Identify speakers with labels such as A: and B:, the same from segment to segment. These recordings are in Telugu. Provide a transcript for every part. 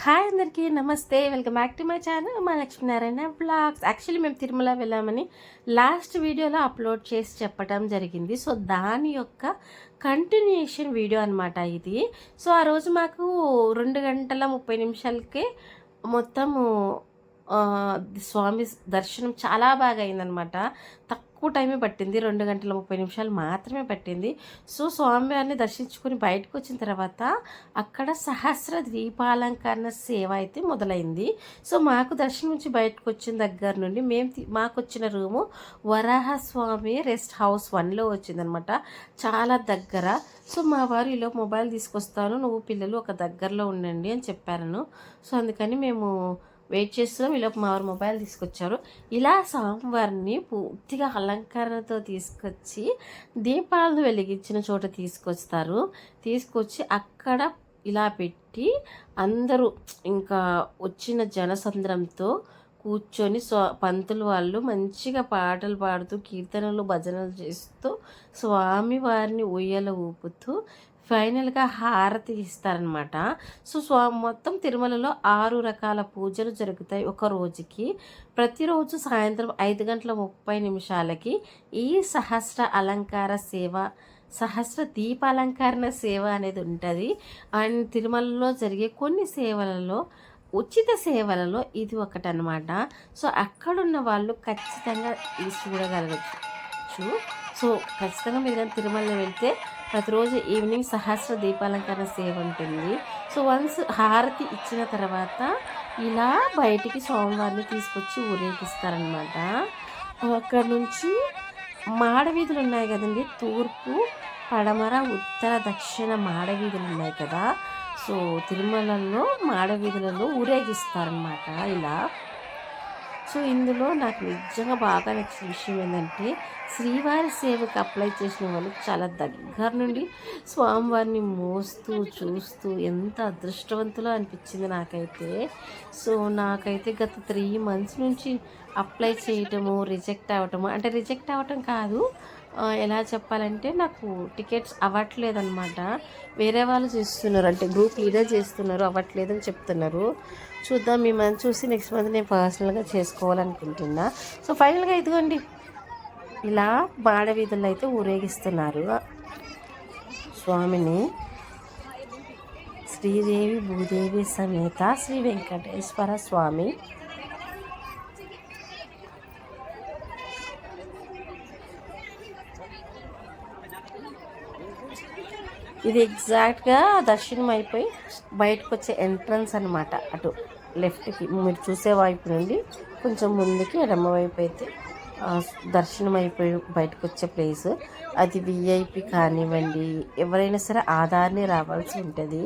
A: హాయ్ అందరికీ నమస్తే. Welcome back to my channel మా లక్ష్మీనారాయణ బ్లాగ్స్ యాక్చువల్లీ మేము తిరుమల వెళ్ళామని లాస్ట్ వీడియోలో అప్లోడ్ చేసి చెప్పడం జరిగింది. సో దాని యొక్క కంటిన్యూషన్ వీడియో అనమాట ఇది. సో ఆ రోజు మాకు రెండు గంటల ముప్పై నిమిషాలకే మొత్తము స్వామి దర్శనం చాలా బాగా అయిందనమాట తక్కువ టైమే పట్టింది. రెండు గంటల ముప్పై నిమిషాలు మాత్రమే పట్టింది. సో స్వామివారిని దర్శించుకుని బయటకు వచ్చిన తర్వాత అక్కడ సహస్ర దీపాలంకరణ సేవ అయితే మొదలైంది. సో మాకు దర్శనం నుంచి బయటకు వచ్చిన దగ్గర నుండి మేము మాకు వచ్చిన రూము వరాహస్వామి రెస్ట్ హౌస్ వన్లో వచ్చిందనమాట. చాలా దగ్గర. సో మా వారు ఇలా మొబైల్ తీసుకొస్తాను. నువ్వు పిల్లలు ఒక దగ్గరలో ఉండండి అని చెప్పారను. సో అందుకని మేము వెయిట్ చేస్తున్నాం ఈలోపు మా వారు మొబైల్ తీసుకొచ్చారు. ఇలా స్వామివారిని పూర్తిగా అలంకరణతో తీసుకొచ్చి దీపాలను వెలిగించిన చోట తీసుకొస్తారు. తీసుకొచ్చి అక్కడ ఇలా పెట్టి అందరూ ఇంకా వచ్చిన జనసంద్రంతో కూర్చొని స్వ పంతులు వాళ్ళు మంచిగా పాటలు పాడుతూ కీర్తనలు భజనలు చేస్తూ స్వామి వారిని ఉయ్యల ఊపుతూ ఫైనల్గా హారతి ఇస్తారనమాట సో స్వామి మొత్తం తిరుమలలో ఆరు రకాల పూజలు జరుగుతాయి ఒక రోజుకి. ప్రతిరోజు సాయంత్రం ఐదు గంటల ముప్పై నిమిషాలకి ఈ సహస్ర అలంకార సేవ సహస్ర దీపాలంకరణ సేవ అనేది ఉంటుంది. అండ్ తిరుమలలో జరిగే కొన్ని సేవలలో ఉచిత సేవలలో ఇది ఒకటి అనమాట సో అక్కడున్న వాళ్ళు ఖచ్చితంగా ఇది చూడగలగచ్చు. సో ఖచ్చితంగా మీరు కానీ తిరుమలలో వెళ్తే ప్రతిరోజు ఈవినింగ్ సహస్ర దీపాలంకరణ సేవ ఉంటుంది. సో వన్స్ హారతి ఇచ్చిన తర్వాత ఇలా బయటికి సోమవారిని తీసుకొచ్చి ఊరేగిస్తారనమాట అక్కడ నుంచి మాడవీధులు ఉన్నాయి కదండి. తూర్పు పడమర ఉత్తర దక్షిణ మాడవీధులు ఉన్నాయి కదా. సో తిరుమలలో మాడవీధులలో ఊరేగిస్తారనమాట ఇలా. సో ఇందులో నాకు నిజంగా బాగా నచ్చిన విషయం ఏంటంటే శ్రీవారి సేవకు అప్లై చేసిన వాళ్ళు చాలా దగ్గర నుండి స్వామివారిని మోస్తూ చూస్తూ ఎంత అదృష్టవంతులో అనిపించింది నాకైతే. సో నాకైతే గత త్రీ మంత్స్ నుంచి అప్లై చేయటము రిజెక్ట్ అవ్వటము అంటే రిజెక్ట్ అవ్వటం కాదు ఎలా చెప్పాలంటే నాకు టికెట్స్ అవ్వట్లేదన్నమాట. వేరే వాళ్ళు చేస్తున్నారు అంటే గ్రూప్ లీడర్ చేస్తున్నారు అవ్వట్లేదని చెప్తున్నారు. చూద్దాం ఈ మంత్ చూసి నెక్స్ట్ మంత్ నేను పర్సనల్గా చేసుకోవాలనుకుంటున్నా. సో ఫైనల్గా ఇదిగోండి. ఇలా బాడ వీధుల్లో అయితే ఊరేగిస్తున్నారు స్వామిని. శ్రీదేవి భూదేవి సమేత శ్రీ వెంకటేశ్వర స్వామి. ఇది ఎగ్జాక్ట్గా దర్శనం అయిపోయి బయటకు వచ్చే ఎంట్రన్స్ అనమాట అటు లెఫ్ట్కి మీరు చూసే వైపు నుండి కొంచెం ముందుకి ఎడమ వైపు అయితే దర్శనం అయిపోయి బయటకు వచ్చే ప్లేస్. అది విఐపి కానివ్వండి ఎవరైనా సరే ఆధార్ని రావాల్సి ఉంటుంది.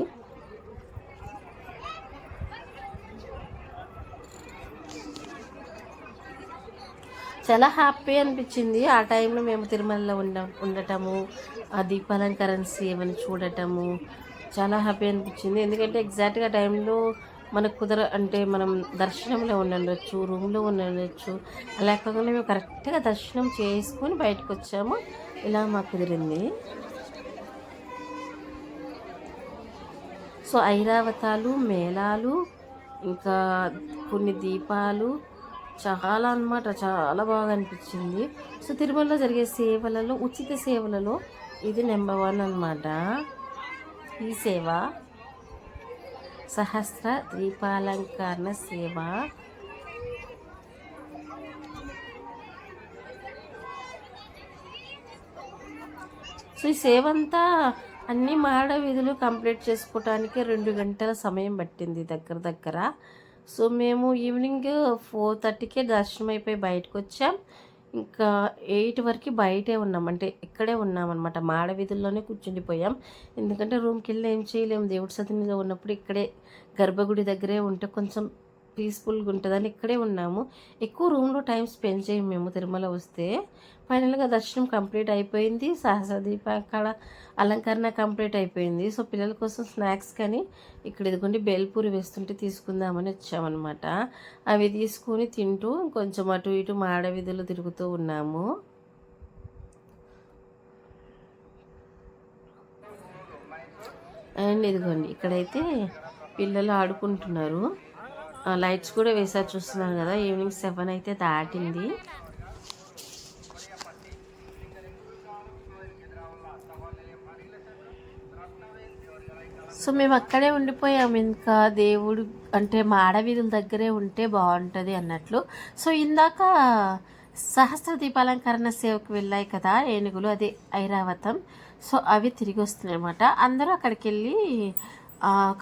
A: చాలా హ్యాపీ అనిపించింది. ఆ టైంలో మేము తిరుమలలో ఉండ ఉండటము ఆ దీపాలంకరణ సేవని చూడటము చాలా హ్యాపీ అనిపించింది. ఎందుకంటే ఎగ్జాక్ట్గా టైంలో మనకు కుదర అంటే మనం దర్శనంలో ఉండొచ్చు రూమ్లో ఉండొచ్చు. అలా కాకుండా మేము కరెక్ట్గా దర్శనం చేసుకొని బయటకు వచ్చాము. ఇలా మాకు కుదిరింది. సో ఐరావతాలు మేళాలు ఇంకా కొన్ని దీపాలు చాలా అన్నమాట చాలా బాగా అనిపించింది. సో తిరుమలలో జరిగే సేవలలో ఉచిత సేవలలో ఇది నెంబర్ వన్ అనమాట ఈ సేవ. సహస్ర దీపాలంకరణ సేవ. సో ఈ సేవ అంతా అన్ని మాడ విధులు కంప్లీట్ చేసుకోవటానికి రెండు గంటల సమయం పట్టింది దగ్గర దగ్గర. సో మేము ఈవినింగ్ ఫోర్ థర్టీకే దర్శనం అయిపోయి బయటకు వచ్చాం ఇంకా ఎయిట్ వరకు బయటే ఉన్నాం. అంటే ఇక్కడే ఉన్నాం అనమాట మాడ వీధుల్లోనే కూర్చుండిపోయాం ఎందుకంటే రూమ్కి వెళ్ళి ఏం చేయలేము దేవుడి సన్నిధిలో ఉన్నప్పుడు ఇక్కడే గర్భగుడి దగ్గరే ఉంటే కొంచెం పీస్ఫుల్గా ఉంటుందని ఇక్కడే ఉన్నాము. ఎక్కువ రూమ్లో టైం స్పెండ్ చేయము మేము తిరుమల వస్తే. ఫైనల్గా దర్శనం కంప్లీట్ అయిపోయింది. సహస్ర దీపాకాల అలంకరణ కంప్లీట్ అయిపోయింది. సో పిల్లల కోసం స్నాక్స్ కానీ ఇక్కడ ఇదిగోండి బేల్పూరి వేస్తుంటే తీసుకుందామని వచ్చామన్నమాట. అవి తీసుకొని తింటూ కొంచెం అటు ఇటు మాడ వీధులు తిరుగుతూ ఉన్నాము. అండ్ ఇదిగోండి ఇక్కడైతే పిల్లలు ఆడుకుంటున్నారు. లైట్స్ కూడా వేసారు చూస్తున్నారు కదా. ఈవినింగ్ సెవెన్ అయితే దాటింది. సో మేము అక్కడే ఉండిపోయాము ఇంకా దేవుడు అంటే మా వీధుల దగ్గరే ఉంటే బాగుంటుంది అన్నట్లు. సో ఇందాక సహస్ర దీపాలంకరణ సేవకు వెళ్ళాయి కదా ఏనుగులు అది ఐరావతం. సో అవి తిరిగి వస్తున్నాయి అన్నమాట అందరూ అక్కడికి వెళ్ళి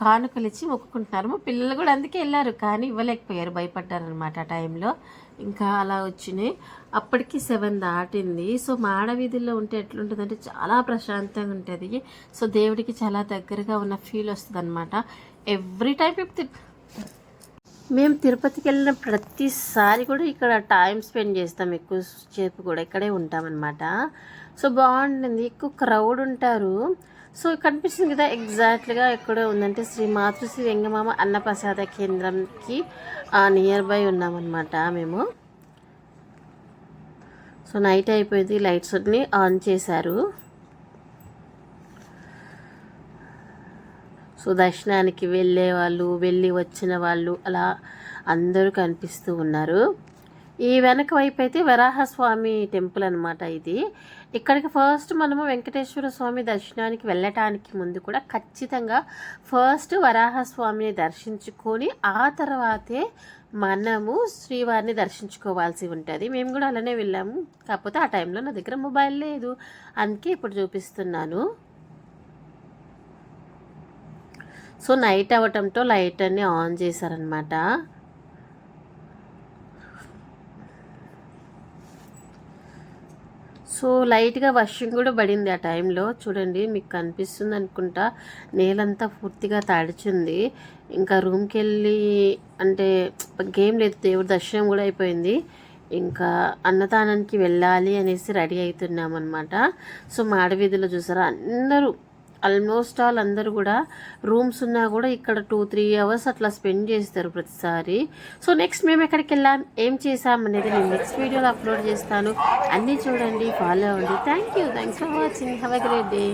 A: కానుకలు ఇచ్చి మొక్కుకుంటున్నారు. మా పిల్లలు కూడా అందుకే వెళ్ళారు కానీ ఇవ్వలేకపోయారు భయపడ్డారు అనమాట ఆ టైంలో. ఇంకా అలా వచ్చినాయి. అప్పటికి సెవెన్ దాటింది. సో మాడవీధుల్లో ఉంటే ఎట్లుంటుందంటే చాలా ప్రశాంతంగా ఉంటుంది. సో దేవుడికి చాలా దగ్గరగా ఉన్న ఫీల్ వస్తుంది అనమాట ఎవ్రీ టైం మేము తిరుపతికి వెళ్ళిన ప్రతిసారి కూడా ఇక్కడ టైం స్పెండ్ చేస్తాం. ఎక్కువ సేపు కూడా ఇక్కడే ఉంటామన్నమాట. సో బాగుంటుంది. ఎక్కువ క్రౌడ్ ఉంటారు. సో కనిపిస్తుంది కదా ఎగ్జాక్ట్గా ఎక్కడ ఉందంటే శ్రీ మాతృశ్రీ వెంగమామ అన్నప్రసాద కేంద్రంకి నియర్ బై ఉన్నామన్నమాట మేము. సో నైట్ అయిపోయింది లైట్స్ అన్ని ఆన్ చేశారు. సో దర్శనానికి వెళ్ళే వాళ్ళు వెళ్ళి వచ్చిన వాళ్ళు అలా అందరూ కనిపిస్తూ ఉన్నారు. ఈ వెనక వైపు అయితే వరాహస్వామి టెంపుల్ అనమాట ఇది. ఇక్కడికి ఫస్ట్ మనము వెంకటేశ్వర స్వామి దర్శనానికి వెళ్ళటానికి ముందు కూడా ఖచ్చితంగా ఫస్ట్ వరాహస్వామిని దర్శించుకొని ఆ తర్వాతే మనము శ్రీవారిని దర్శించుకోవాల్సి ఉంటుంది. మేము కూడా అలానే వెళ్ళాము. కాకపోతే ఆ టైంలో నా దగ్గర మొబైల్ లేదు. అందుకే ఇప్పుడు చూపిస్తున్నాను. సో నైట్ అవ్వటంతో లైట్ అన్ని ఆన్ చేశారనమాట సో లైట్గా వర్షం కూడా పడింది ఆ టైంలో. చూడండి మీకు కనిపిస్తుంది అనుకుంటా. నేలంతా పూర్తిగా తడిచింది. ఇంకా రూమ్కి వెళ్ళి అంటే గేమ్ లేదు దేవుడి దర్శనం కూడా అయిపోయింది. ఇంకా అన్నదానానికి వెళ్ళాలి అనేసి రెడీ అవుతున్నాం అనమాట సో మాడవీధిలో చూసారా? అందరూ ఆల్మోస్ట్ ఆల్ అందరూ కూడా రూమ్స్ ఉన్నా కూడా ఇక్కడ టూ త్రీ అవర్స్ అట్లా స్పెండ్ చేస్తారు ప్రతిసారి. సో నెక్స్ట్ మేము ఎక్కడికి వెళ్ళాం? ఏం చేసాం అనేది నేను నెక్స్ట్ వీడియోలో అప్లోడ్ చేస్తాను. అన్నీ చూడండి ఫాలో అవ్వండి. Thank you thanks for watching have a great day